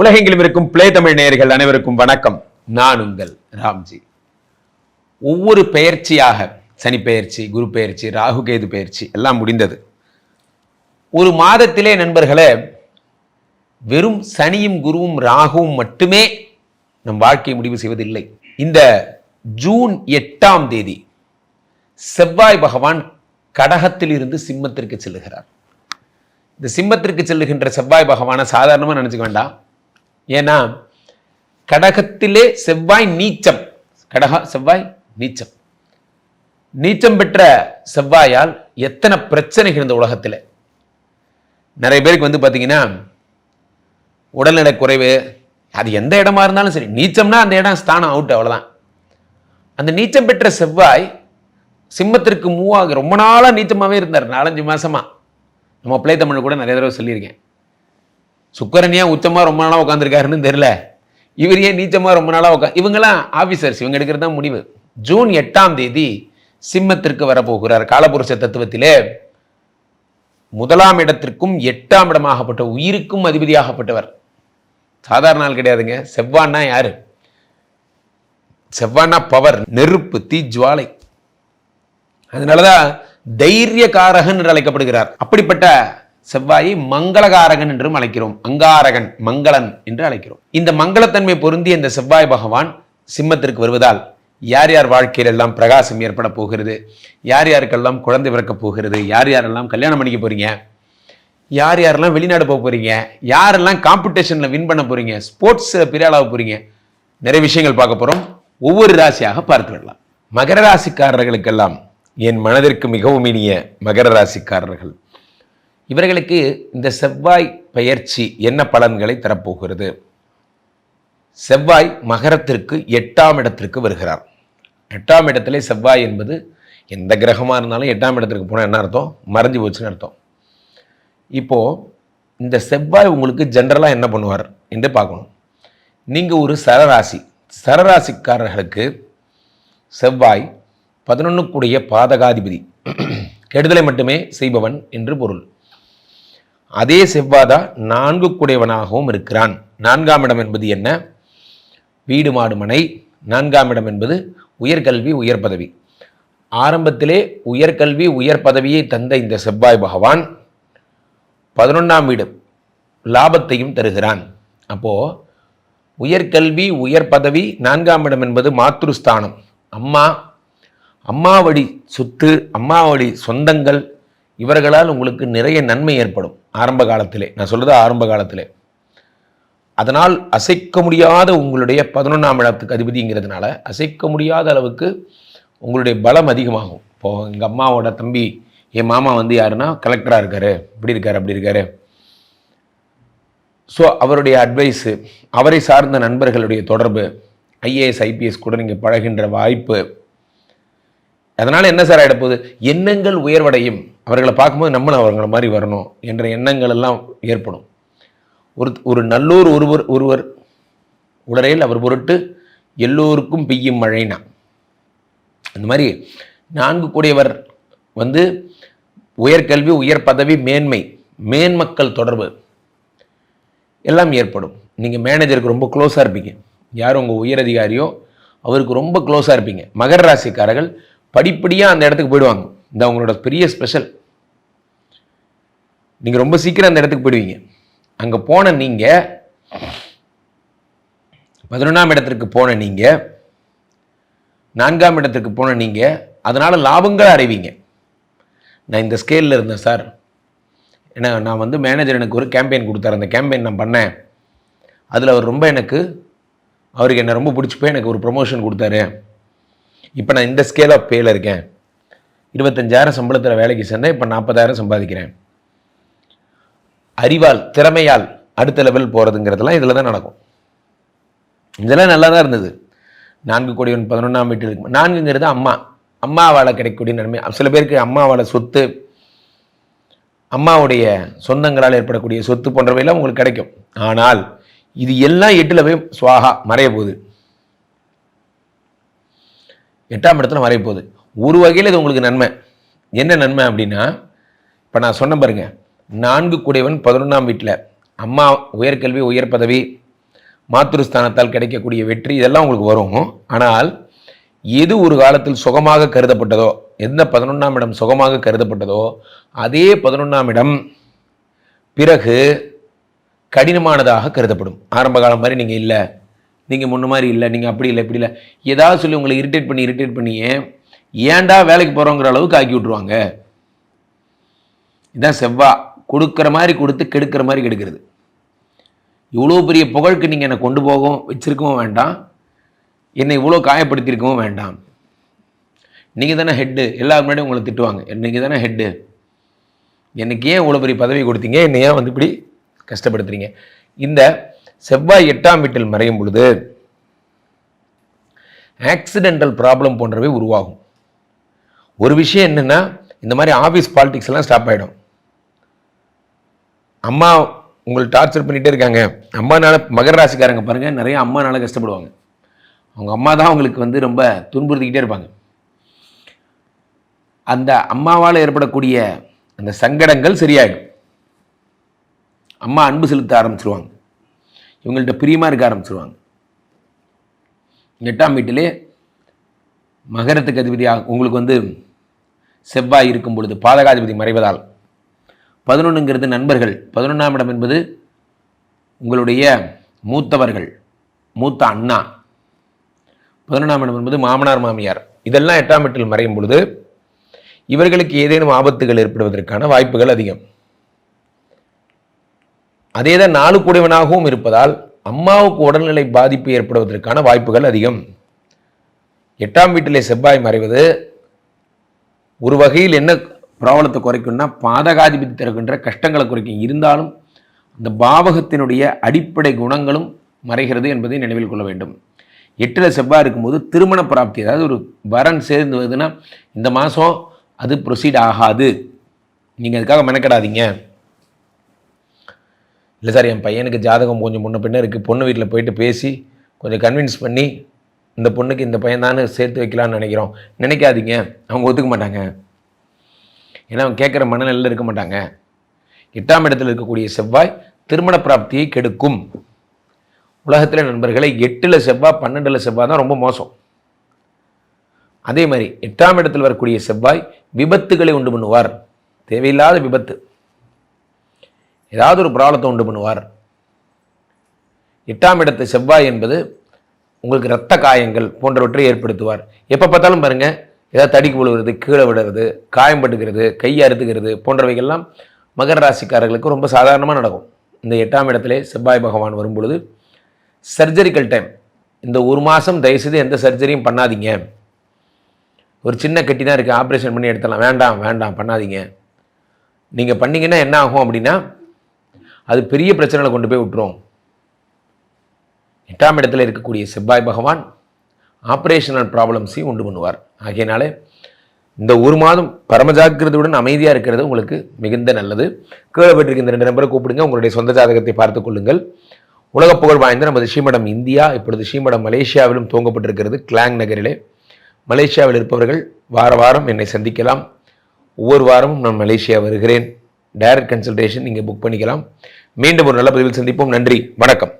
உலகெங்கிலும் இருக்கும் பிளே தமிழ் நேயர்கள் அனைவருக்கும் வணக்கம். நான் உங்கள் ராம்ஜி. ஒவ்வொரு பெயர்ச்சியாக சனி பெயர்ச்சி குரு பெயர்ச்சி ராகு கேது பெயர்ச்சி எல்லாம் முடிந்தது. ஒரு மாதத்திலே நண்பர்களே வெறும் சனியும் குருவும் ராகுவும் மட்டுமே நம் வாழ்க்கையை முடிவு செய்வதில்லை. இந்த ஜூன் எட்டாம் தேதி செவ்வாய் பகவான் கடகத்தில் இருந்து சிம்மத்திற்கு செல்லுகிறார். இந்த சிம்மத்திற்கு செல்லுகின்ற செவ்வாய் பகவானை சாதாரணமாக நினச்சிக்க வேண்டாம். ஏன்னா கடகத்திலே செவ்வாய் நீச்சம். கடக செவ்வாய் நீச்சம். நீச்சம் பெற்ற செவ்வாயால் எத்தனை பிரச்சனைகள் இந்த உலகத்தில்? நிறைய பேருக்கு வந்து பார்த்தீங்கன்னா உடல்நல குறைவு அது எந்த இடமா இருந்தாலும் சரி நீச்சம்னா அந்த இடம் ஸ்தானம் அவுட் அவ்வளோதான் அந்த நீச்சம் பெற்ற செவ்வாய் சிம்மத்திற்கு மூவாக ரொம்ப நாளாக நீச்சமாகவே இருந்தார். நாலஞ்சு மாசமா. நம்ம பிள்ளை தமிழ் கூட நிறைய தடவை சொல்லியிருக்கேன். சுக்கரன் ஏன் உச்சமாக ரொம்ப நாளாக உட்காந்துருக்காருன்னு தெரில இவர் ஏன் நீச்சமாக ரொம்ப நாளாக உட்கா இவங்கெல்லாம் ஆஃபீஸர்ஸ் இவங்க எடுக்கிறது தான் முடிவு. ஜூன் எட்டாம் தேதி சிம்மத்திற்கு வரப்போகிறார். காலபுருஷ தத்துவத்திலே முதலாம் இடத்திற்கும் எட்டாம் இடமாகப்பட்ட உயிருக்கும் அதிபதியாகப்பட்டவர். சாதாரண ஆள் கிடையாதுங்க. செவ்வான்னா யாரு? செவ்வானா பவர் நெருப்பு தீ ஜுவாலை. அதனாலதான் தைரியகாரகன் என்று அழைக்கப்படுகிறார். அப்படிப்பட்ட செவ்வாயை மங்களகாரகன் என்றும் அழைக்கிறோம். அங்காரகன் மங்களன் என்று அழைக்கிறோம். இந்த மங்களத்தன்மை பொருந்திய இந்த செவ்வாய் பகவான் சிம்மத்திற்கு வருவதால் யார் யார் வாழ்க்கையில் எல்லாம் பிரகாசம் ஏற்பட போகிறது? யார் யாருக்கெல்லாம் குழந்தை பிறக்க போகிறது? யார் யாரெல்லாம் கல்யாணம் பண்ணிக்க போறீங்க? யார் யாரெல்லாம் வெளிநாடு போக போறீங்க? யாரெல்லாம் காம்படிஷன்ல வின் பண்ண போறீங்க? ஸ்போர்ட்ஸ் பிரியாளாக போகிறீங்க போறீங்க? நிறைய விஷயங்கள் பார்க்க போறோம். ஒவ்வொரு ராசியாக பார்த்து விடலாம். மகர ராசிக்காரர்களுக்கெல்லாம் என் மனதிற்கு மிகவும் இனிய மகர ராசிக்காரர்கள். இவர்களுக்கு இந்த செவ்வாய் பெயர்ச்சி என்ன பலன்களை தரப்போகிறது? செவ்வாய் மகரத்திற்கு எட்டாம் இடத்திற்கு வருகிறார். எட்டாம் இடத்திலே செவ்வாய் என்பது எந்த கிரகமாக இருந்தாலும் எட்டாம் இடத்திற்கு போனால் என்ன அர்த்தம்? மறைஞ்சு போச்சுன்னு அர்த்தம். இப்போது இந்த செவ்வாய் உங்களுக்கு ஜென்ரலாக என்ன பண்ணுவார் என்று பார்க்கணும். நீங்கள் ஒரு சரராசி சரராசிக்காரர்களுக்கு செவ்வாய் பதினொன்றுக்குடைய பாதகாதிபதி. கெடுதலை மட்டுமே செய்பவன் என்று பொருள். அதே செவ்வாதா நான்கு குடையவனாகவும் இருக்கிறான். நான்காம் இடம் என்பது என்ன? வீடு மாடு மனை. நான்காம் இடம் என்பது உயர்கல்வி உயர் பதவி. ஆரம்பத்திலே உயர்கல்வி உயர் பதவியை தந்த இந்த செவ்வாய் பகவான் பதினொன்றாம் வீடு லாபத்தையும் தருகிறான். அப்போது உயர்கல்வி உயர் பதவி நான்காம் இடம் என்பது மாத்ருஸ்தானம். அம்மா அம்மா வழி சொத்து அம்மா வழி சொந்தங்கள் இவர்களால் உங்களுக்கு நிறைய நன்மை ஏற்படும். ஆரம்ப காலத்திலே நான் சொல்கிறது ஆரம்ப காலத்திலே. அதனால் அசைக்க முடியாத உங்களுடைய பதினொன்றாம் இடத்துக்கு அதிபதிங்கிறதுனால அசைக்க முடியாத அளவுக்கு உங்களுடைய பலம் அதிகமாகும். இப்போது எங்கள் அம்மாவோட தம்பி என் மாமா வந்து யாருன்னா கலெக்டராக இருக்காரு. இப்படி இருக்காரு அப்படி இருக்காரு. ஸோ அவருடைய அட்வைஸு அவரை சார்ந்த நண்பர்களுடைய தொடர்பு ஐஏஎஸ் ஐபிஎஸ் கூட நீங்கள் பழகின்ற வாய்ப்பு. அதனால் என்ன சார் ஆகிடப்போகுது எண்ணங்கள் உயர்வடையும். அவர்களை பார்க்கும்போது நம்மளும் அவர்களை மாதிரி வரணும் என்ற எண்ணங்கள் எல்லாம் ஏற்படும். ஒரு ஒரு நல்லோர் ஒருவர் ஒருவர் உடலையில் அவர் பொருட்டு எல்லோருக்கும் பெய்யும் மழைனா. அந்த மாதிரி நான்கு கூடியவர் வந்து உயர்கல்வி உயர் பதவி மேன்மை மேன்மக்கள் தொடர்பு எல்லாம் ஏற்படும். நீங்கள் மேனேஜருக்கு ரொம்ப க்ளோஸாக இருப்பீங்க. யார் உங்கள் உயர் அதிகாரியோ அவருக்கு ரொம்ப க்ளோஸாக இருப்பீங்க. மகர ராசிக்காரர்கள் படிப்படியாக அந்த இடத்துக்கு போயிடுவாங்க. இந்த அவங்களோட பெரிய ஸ்பெஷல் நீங்கள் ரொம்ப சீக்கிரம் அந்த இடத்துக்கு போயிடுவீங்க. அங்கே போன நீங்கள் பதினொன்றாம் இடத்திற்கு போன நீங்கள் நான்காம் இடத்திற்கு போன நீங்கள் அதனால் லாபங்களை அறிவிங்க நான் இந்த ஸ்கேலில் இருந்தேன் சார் ஏன்னா நான் வந்து மேனேஜர் எனக்கு ஒரு கேம்பெயின் கொடுத்தாரு. அந்த கேம்பெயின் நான் பண்ணேன். அதில் அவர் ரொம்ப எனக்கு அவருக்கு என்னை ரொம்ப பிடிச்சி போய் எனக்கு ஒரு ப்ரொமோஷன் கொடுத்தாரு. இப்போ நான் இந்த ஸ்கேல் ஆஃப் பேயில் இருக்கேன். இருபத்தஞ்சாயிரம் சம்பளத்தில் வேலைக்கு சேர்ந்தேன் இப்போ நாற்பதாயிரம் சம்பாதிக்கிறேன். அறிவால் திறமையால் அடுத்த லெவல் போகிறதுங்கிறதெல்லாம் இதில் தான் நடக்கும். இதெல்லாம் நல்லா தான் இருந்தது. நான்கு கோடி ஒன்று பதினொன்றாம் வீட்டில் இருக்கு. நான்குங்கிறது அம்மா. அம்மாவால் கிடைக்கக்கூடிய நன்மை. சில பேருக்கு அம்மாவால் சொத்து அம்மாவுடைய சொந்தங்களால் ஏற்படக்கூடிய சொத்து போன்றவையெல்லாம் உங்களுக்கு கிடைக்கும். ஆனால் இது எல்லாம் எட்டில் போய் சுவாகா மறைய போகுது. எட்டாம் இடத்துல மறைய போகுது. ஒரு வகையில் இது உங்களுக்கு நன்மை. என்ன நன்மை அப்படின்னா இப்போ நான் சொன்ன பாருங்க நான்கு குடைவன் பதினொன்றாம் வீட்டில் அம்மா உயர்கல்வி உயர் பதவி மாத்திருஸ்தானத்தால் கிடைக்கக்கூடிய வெற்றி இதெல்லாம் உங்களுக்கு வரும். ஆனால் எது ஒரு காலத்தில் சுகமாக கருதப்பட்டதோ எந்த பதினொன்றாம் இடம் சுகமாக கருதப்பட்டதோ அதே பதினொன்றாம் இடம் பிறகு கடினமானதாக கருதப்படும். ஆரம்ப காலம் மாதிரி நீங்கள் இல்லை நீங்கள் முன்ன மாதிரி இல்லை நீங்கள் அப்படி இல்லை இப்படி இல்லை. ஏதாவது சொல்லி உங்களை இரிட்டேட் பண்ணி இரிட்டேட் பண்ணியே ஏன்டா வேலைக்கு போகிறோங்கிற அளவுக்கு ஆக்கி விட்ருவாங்க இதான் செவ்வா. கொடுக்குற மாதிரி கொடுத்து கெடுக்கிற மாதிரி கெடுக்கிறது. இவ்வளோ பெரிய புகழ்க்கு நீங்கள் என்னை கொண்டு போகவும் வச்சுருக்கவும் வேண்டாம். என்னை இவ்வளோ காயப்படுத்தியிருக்கவும் வேண்டாம். நீங்கள் தானே ஹெட்டு எல்லா முன்னாடியும் உங்களை திட்டுவாங்க. நீங்கள் தானே ஹெட்டு எனக்கு ஏன் இவ்வளோ பெரிய பதவி கொடுத்தீங்க? என்னை ஏன் வந்து இப்படி கஷ்டப்படுத்துறீங்க? இந்த செவ்வாய் எட்டாம் வீட்டில் மறையும் பொழுது ஆக்சிடென்டல் ப்ராப்ளம் போன்றவை உருவாகும். ஒரு விஷயம் என்னென்னா இந்த மாதிரி ஆஃபீஸ் பாலிடிக்ஸ் எல்லாம் ஸ்டாப் ஆகிடும் அம்மா உங்களை டார்ச்சர் பண்ணிகிட்டே இருக்காங்க. அம்மானால மகர ராசிக்காரங்க பாருங்கள் நிறைய அம்மானால கஷ்டப்படுவாங்க. அவங்க அம்மா தான் அவங்களுக்கு வந்து ரொம்ப துன்புறுத்திக்கிட்டே இருப்பாங்க. அந்த அம்மாவால் ஏற்படக்கூடிய அந்த சங்கடங்கள் சரியாயிடும். அம்மா அன்பு செலுத்த ஆரம்பிச்சிருவாங்க. இவங்கள்ட்ட பிரியமாக இருக்க ஆரம்பிச்சிருவாங்க. எட்டாம் வீட்டிலே மகரத்துக்கு அதிபதியாக உங்களுக்கு வந்து செவ்வாய் இருக்கும் பொழுது பாதகாதிபதி மறைவதால். பதினொன்றுங்கிறது நண்பர்கள். பதினொன்றாம் இடம் என்பது உங்களுடைய மூத்தவர்கள் மூத்த அண்ணா. பதினொன்றாம் இடம் என்பது மாமனார் மாமியார். இதெல்லாம் எட்டாம் வீட்டில் மறையும் பொழுது இவர்களுக்கு ஏதேனும் ஆபத்துகள் ஏற்படுவதற்கான வாய்ப்புகள் அதிகம். அதே தான் நாலு கூடியவனாகவும் இருப்பதால் அம்மாவுக்கு உடல்நிலை பாதிப்பு ஏற்படுவதற்கான வாய்ப்புகள் அதிகம். எட்டாம் வீட்டிலே செவ்வாய் மறைவது ஒரு வகையில் என்ன ப்ராப்ளத்தை குறைக்கும்னா பாதகாதிபதி தருகின்ற கஷ்டங்களை குறைக்கும். இருந்தாலும் அந்த பாவகத்தினுடைய அடிப்படை குணங்களும் மறைகிறது என்பதை நினைவில் கொள்ள வேண்டும். எட்டில் செவ்வாய் இருக்கும்போது திருமண பிராப்தி அதாவது ஒரு வரன் சேர்ந்து வருதுன்னா இந்த மாதம் அது ப்ரொசீட் ஆகாது. நீங்கள் அதுக்காக மெனக்கடாதீங்க. இல்லை சார் என் பையனுக்கு ஜாதகம் கொஞ்சம் முன்ன பின்ன இருக்குது பொண்ணு வீட்டில் போயிட்டு பேசி கொஞ்சம் கன்வின்ஸ் பண்ணி இந்த பொண்ணுக்கு இந்த பையன் தானே சேர்த்து வைக்கலான்னு நினைக்கிறோம். நினைக்காதீங்க. அவங்க ஒத்துக்க மாட்டாங்க. ஏன்னா அவங்க கேட்குற மனநிலையில் இருக்க மாட்டாங்க. எட்டாம் இடத்தில் இருக்கக்கூடிய செவ்வாய் திருமண பிராப்தியை கெடுக்கும். உலகத்தில் நண்பர்களை எட்டில் செவ்வாய் பன்னெண்டில் செவ்வாய் தான் ரொம்ப மோசம். அதே மாதிரி எட்டாம் இடத்தில் வரக்கூடிய செவ்வாய் விபத்துகளை உண்டு பண்ணுவார். தேவையில்லாத விபத்து. ஏதாவது ஒரு பிராலத்தை உண்டு பண்ணுவார். எட்டாம் இடத்து செவ்வாய் என்பது உங்களுக்கு இரத்த காயங்கள் போன்றவற்றை ஏற்படுத்துவார். எப்போ பார்த்தாலும் பாருங்கள் ஏதாவது தடிக்கு விழுவுறது கீழே விடுறது காயம் பட்டுக்கிறது கையை அறுத்துக்கிறது போன்றவைகள்லாம் மகர ராசிக்காரர்களுக்கு ரொம்ப சாதாரணமாக நடக்கும். இந்த எட்டாம் இடத்துலே செவ்வாய் பகவான் வரும் பொழுது சர்ஜரிக்கல் டைம். இந்த ஒரு மாதம் தயவுசெய்து எந்த சர்ஜரியும் பண்ணாதீங்க. ஒரு சின்ன கட்டி தான் இருக்குது ஆப்ரேஷன் பண்ணி எடுத்துடலாம். வேண்டாம் வேண்டாம் பண்ணாதீங்க. நீங்கள் பண்ணிங்கன்னா என்ன ஆகும் அப்படின்னா அது பெரிய பிரச்சனையில் கொண்டு போய் விட்டுரும். எட்டாம் இடத்துல இருக்கக்கூடிய செவ்வாய் பகவான் ஆப்ரேஷனல் ப்ராப்ளம்ஸையும் உண்டு பண்ணுவார். ஆகையினாலே இந்த ஒரு மாதம் பரமஜாக்கிரதையுடன் அமைதியாக இருக்கிறது உங்களுக்கு மிகுந்த நல்லது. கீழே இந்த ரெண்டு நம்பரை கூப்பிடுங்க. உங்களுடைய சொந்த ஜாதகத்தை பார்த்து கொள்ளுங்கள். உலக புகழ் வாய்ந்த நமது ஸ்ரீமடம் இந்தியா இப்பொழுது ஸ்ரீமடம் மலேசியாவிலும் துவங்கப்பட்டிருக்கிறது கிளாங் நகரிலே. மலேசியாவில் இருப்பவர்கள் வார வாரம் என்னை சந்திக்கலாம். ஒவ்வொரு வாரமும் நான் மலேசியா வருகிறேன். டைரக்ட் கன்சல்டேஷன் நீங்கள் புக் பண்ணிக்கலாம். மீண்டும் ஒரு நல்ல பதிவில் சந்திப்போம். நன்றி. வணக்கம்.